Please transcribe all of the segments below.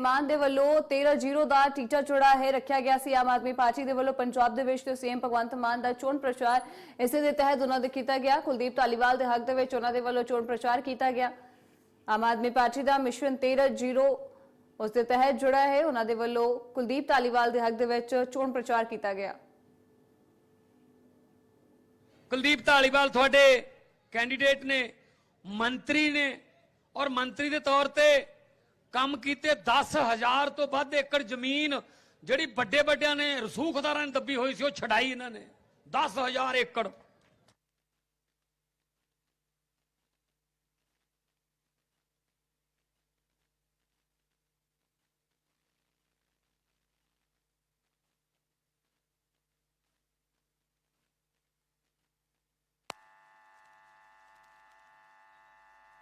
ਮਾਨ ਦੇ ਵੱਲੋਂ 13-0 ਦਾ ਟੀਚਾ ਚੁੜਾ ਹੈ ਰੱਖਿਆ ਗਿਆ ਸੀ। ਆਮ ਆਦਮੀ ਪਾਰਟੀ ਦੇ ਵੱਲੋਂ ਪੰਜਾਬ ਦੇ ਵਿੱਚ ਤੇ ਸੀਐਮ ਭਗਵੰਤ ਮਾਨ ਦਾ ਚੋਣ ਪ੍ਰਚਾਰ ਇਸੇ ਦੇ ਤਹਿਤ ਉਹਨਾਂ ਦੇ ਕੀਤਾ ਗਿਆ। ਕੁਲਦੀਪ ਧਾਲੀਵਾਲ ਦੇ ਹੱਕ ਦੇ ਵਿੱਚ ਉਹਨਾਂ ਦੇ ਵੱਲੋਂ ਚੋਣ ਪ੍ਰਚਾਰ ਕੀਤਾ ਗਿਆ। ਆਮ ਆਦਮੀ ਪਾਰਟੀ ਦਾ ਮਿਸ਼ਨ 13-0 ਉਸ ਦੇ ਤਹਿਤ ਜੁੜਾ ਹੈ। ਉਹਨਾਂ ਦੇ ਵੱਲੋਂ ਕੁਲਦੀਪ ਧਾਲੀਵਾਲ ਦੇ ਹੱਕ ਦੇ ਵਿੱਚ ਚੋਣ ਪ੍ਰਚਾਰ ਕੀਤਾ ਗਿਆ। ਕੁਲਦੀਪ ਢਾਲੀਵਾਲ ਤੁਹਾਡੇ ਕੈਂਡੀਡੇਟ ਨੇ, ਮੰਤਰੀ ਨੇ ਔਰ ਮੰਤਰੀ ਦੇ ਤੌਰ ਤੇ ਕੰਮ ਕੀਤੇ 10000 ਤੋਂ ਵੱਧ ਏਕੜ ਜ਼ਮੀਨ ਜਿਹੜੀ ਵੱਡੇ ਵੱਡਿਆਂ ਨੇ ਰਸੂਖਦਾਰਾਂ ਨੇ ਦੱਬੀ ਹੋਈ ਸੀ ਉਹ ਛਡਾਈ ਇਹਨਾਂ ਨੇ 10000 ਏਕੜ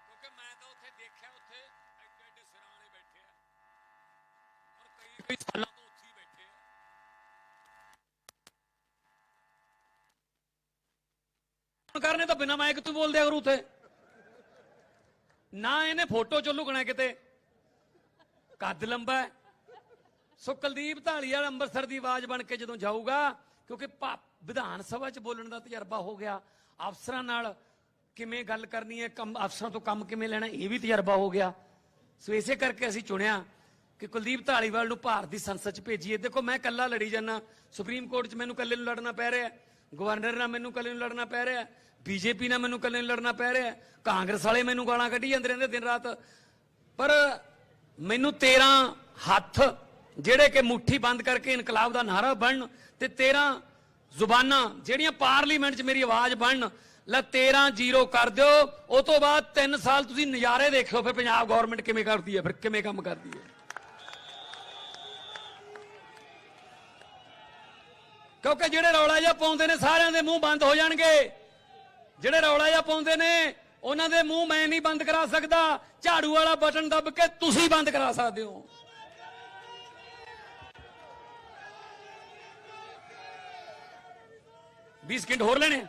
ਕਿਉਂਕਿ ਮੈਂ ਤਾਂ ਉੱਥੇ ਦੇਖਿਆ ਉੱਥੇ ਐਡੇ ਐਡੇ ਸਿਰਾਂ ਵਾਲੇ ਬੈਠੇ ਆ ਔਰ ਕਈ ਕਈ ਸਾਲਾਂ ਤੋਂ ਉੱਥੇ ਹੀ ਬੈਠੇ ਆ ਹੁਣ ਕਰਨੇ ਤਾਂ ਬਿਨਾ ਮਾਈਕ ਤੋਂ ਬੋਲਦੇ ਅਗਰ ਉਥੇ। ਨਾ ਇਹਨੇ ਫੋਟੋ ਚ ਲੁਕਣਾ ਕਿਤੇ। ਕੱਦ ਲੰਬਾ ਹੈ। ਸੋ ਕੁਲਦੀਪ ਢਾਲੀਵਾਲ ਅੰਮ੍ਰਿਤਸਰ ਦੀ ਆਵਾਜ਼ ਬਣ ਕੇ ਜਦੋਂ ਜਾਊਗਾ, ਕਿਉਂਕਿ ਵਿਧਾਨ ਸਭਾ 'ਚ ਬੋਲਣ ਦਾ ਤਜਰਬਾ ਹੋ ਗਿਆ। ਅਫਸਰਾਂ ਨਾਲ ਕਿਵੇਂ ਗੱਲ ਕਰਨੀ ਹੈ, ਕੰਮ ਅਫਸਰਾਂ ਤੋਂ ਕੰਮ ਕਿਵੇਂ ਲੈਣਾ, ਇਹ ਵੀ ਤਜਰਬਾ ਹੋ ਗਿਆ। ਸੋ ਇਸੇ ਕਰਕੇ ਅਸੀਂ ਚੁਣਿਆ ਕਿ ਕੁਲਦੀਪ ਢਾਲੀਵਾਲ ਨੂੰ ਭਾਰਤ ਦੀ ਸੰਸਦ 'ਚ ਭੇਜੀਏ। ਦੇਖੋ, ਮੈਂ ਇਕੱਲਾ ਲੜੀ ਜਾਂਦਾ। ਸੁਪਰੀਮ ਕੋਰਟ 'ਚ ਮੈਨੂੰ ਇਕੱਲੇ ਨੂੰ ਲੜਨਾ ਪੈ ਰਿਹਾ। ਗਵਰਨਰ ਨਾਲ ਮੈਨੂੰ ਇਕੱਲੇ ਨੂੰ ਲੜਨਾ ਪੈ ਰਿਹਾ, ਬੀਜੇਪੀ ਨਾਲ ਮੈਨੂੰ ਇਕੱਲੇ ਨੂੰ ਲੜਨਾ ਪੈ ਰਿਹਾ, ਕਾਂਗਰਸ ਵਾਲੇ ਮੈਨੂੰ ਗਾਲਾਂ ਕੱਢੀ ਜਾਂਦੇ ਰਹਿੰਦੇ ਦਿਨ ਰਾਤ। ਪਰ ਮੈਨੂੰ 13 ਹੱਥ ਜਿਹੜੇ ਕਿ ਮੁੱਠੀ ਬੰਦ ਕਰਕੇ ਇਨਕਲਾਬ ਦਾ ਨਾਰਾ ਬਣਨ ਤੇ 13 ਜ਼ੁਬਾਨਾਂ ਜਿਹੜੀਆਂ ਪਾਰਲੀਮੈਂਟ 'ਚ ਮੇਰੀ ਆਵਾਜ਼ ਬਣਨ, ਲੈ 13 ਜ਼ੀਰੋ ਕਰ ਦਿਓ, ਉਹ ਤੋਂ ਬਾਅਦ 3 ਸਾਲ ਤੁਸੀਂ ਨਜ਼ਾਰੇ ਦੇਖ ਦੇਖਿਓ ਫਿਰ ਪੰਜਾਬ ਗਵਰਨਮੈਂਟ ਕਿਵੇਂ ਕਰਦੀ ਹੈ, ਫਿਰ ਕਿਵੇਂ ਕੰਮ ਕਰਦੀ ਹੈ। ਕਿਉਂਕਿ ਜਿਹੜੇ ਰੌਲਾ ਜਿਹਾ ਪਾਉਂਦੇ ਨੇ, ਸਾਰਿਆਂ ਦੇ ਮੂੰਹ ਬੰਦ ਹੋ ਜਾਣਗੇ। ਜਿਹੜੇ ਰੌਲਾ ਜਿਹਾ ਪਾਉਂਦੇ ਨੇ, ਉਹਨਾਂ ਦੇ ਮੂੰਹ ਮੈਂ ਨਹੀਂ ਬੰਦ ਕਰਾ ਸਕਦਾ। ਝਾੜੂ ਵਾਲਾ ਬਟਨ ਦੱਬ ਕੇ ਤੁਸੀਂ ਬੰਦ ਕਰਾ ਸਕਦੇ ਹੋ। बीस ਸਕਿੰਟ ਹੋਰ ਲੈਣੇ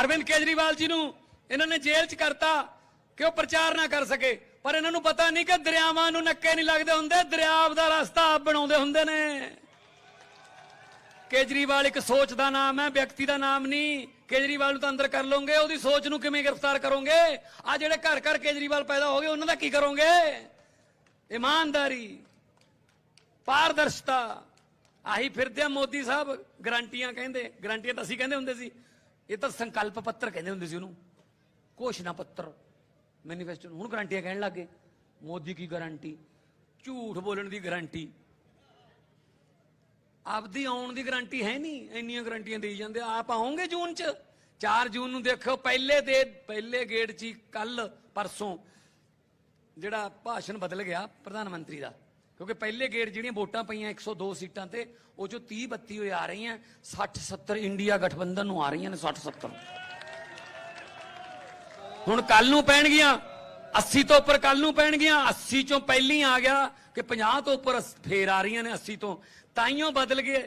ਅਰਵਿੰਦ ਕੇਜਰੀਵਾਲ ਜੀ ਨੂੰ ਇਹਨਾਂ ਨੇ ਜੇਲ੍ਹ 'ਚ ਕਰਤਾ ਕਿ ਉਹ ਪ੍ਰਚਾਰ ਨਾ ਕਰ ਸਕੇ। ਪਰ ਇਹਨਾਂ ਨੂੰ ਪਤਾ ਨਹੀਂ ਕਿ ਦਰਿਆਵਾਂ ਨੂੰ ਨੱਕੇ ਨਹੀਂ ਲੱਗਦੇ ਹੁੰਦੇ ਦਰਿਆਵ ਦਾ ਰਸਤਾ ਆਪ ਬਣਾਉਂਦੇ ਹੁੰਦੇ ਨੇ। ਕੇਜਰੀਵਾਲ ਇੱਕ ਸੋਚ ਦਾ ਨਾਮ ਹੈ, ਵਿਅਕਤੀ ਦਾ ਨਾਮ ਨਹੀਂ। ਕੇਜਰੀਵਾਲ ਨੂੰ ਤਾਂ ਅੰਦਰ ਕਰ ਲਓਗੇ, ਉਹਦੀ ਸੋਚ ਨੂੰ ਕਿਵੇਂ ਗ੍ਰਿਫਤਾਰ ਕਰੋਗੇ? ਆ ਜਿਹੜੇ ਘਰ ਘਰ ਕੇਜਰੀਵਾਲ ਪੈਦਾ ਹੋ ਗਏ, ਉਹਨਾਂ ਦਾ ਕੀ ਕਰੋਗੇ? ਇਮਾਨਦਾਰੀ, ਪਾਰਦਰਸ਼ਤਾ। ਆਹੀ ਫਿਰਦੇ ਆ ਮੋਦੀ ਸਾਹਿਬ, ਗਰੰਟੀਆਂ ਕਹਿੰਦੇ, ਗਰੰਟੀਆਂ ਤਾਂ ਅਸੀਂ ਕਹਿੰਦੇ ਹੁੰਦੇ ਸੀ। ਇਹ ਤਾਂ ਸੰਕਲਪ ਪੱਤਰ ਕਹਿੰਦੇ ਹੁੰਦੇ ਸੀ ਉਹਨੂੰ। ਘੋਸ਼ਣਾ ਪੱਤਰ। ਮੈਨੀਫੈਸਟੋ ਹੁਣ ਗਰੰਟੀਆਂ ਕਹਿਣ ਲੱਗੇ ਮੋਦੀ ਕੀ ਗਾਰੰਟੀ ਝੂਠ ਬੋਲਣ ਦੀ ਗਾਰੰਟੀ ਆਪਦੀ ਆਉਣ ਦੀ ਗਾਰੰਟੀ ਹੈ ਨਹੀਂ। ਇੰਨੀਆਂ ਗਾਰੰਟੀਆਂ ਦੇਈ ਜਾਂਦੇ ਆਪ ਆਉਂਗੇ ਜੂਨ ਚ? 4 ਜੂਨ ਨੂੰ ਦੇਖੋ ਪਹਿਲੇ ਦੇ, ਪਹਿਲੇ ਗੇੜ ਚ ਕੱਲ ਪਰਸੋਂ ਜਿਹੜਾ ਭਾਸ਼ਣ ਬਦਲ ਗਿਆ ਪ੍ਰਧਾਨ ਮੰਤਰੀ ਦਾ। ਕਿਉਂਕਿ ਪਹਿਲੇ ਗੇੜ ਜਿਹੜੀਆਂ ਵੋਟਾਂ ਪਈਆਂ 102 ਸੀਟਾਂ ਤੇ, ਉਹ ਜੋ 30 32 ਹੋਏ ਆ ਰਹੀਆਂ 60 70 ਇੰਡੀਆ ਗਠਬੰਧਨ ਨੂੰ ਆ ਰਹੀਆਂ ਨੇ 60 70 ਹੁਣ ਕੱਲ ਨੂੰ ਪੈਣਗੀਆਂ 80 ਤੋਂ ਉੱਪਰ ਕੱਲ ਨੂੰ ਪੈਣਗੀਆਂ 80 ਚੋਂ ਪਹਿਲੀ ਆ ਗਿਆ ਕਿ 50 ਤੋਂ ਉੱਪਰ ਫੇਰ ਆ ਰਹੀਆਂ ਨੇ 80 ਤੋਂ। ਤਾਈਓ ਬਦਲ ਗਏ।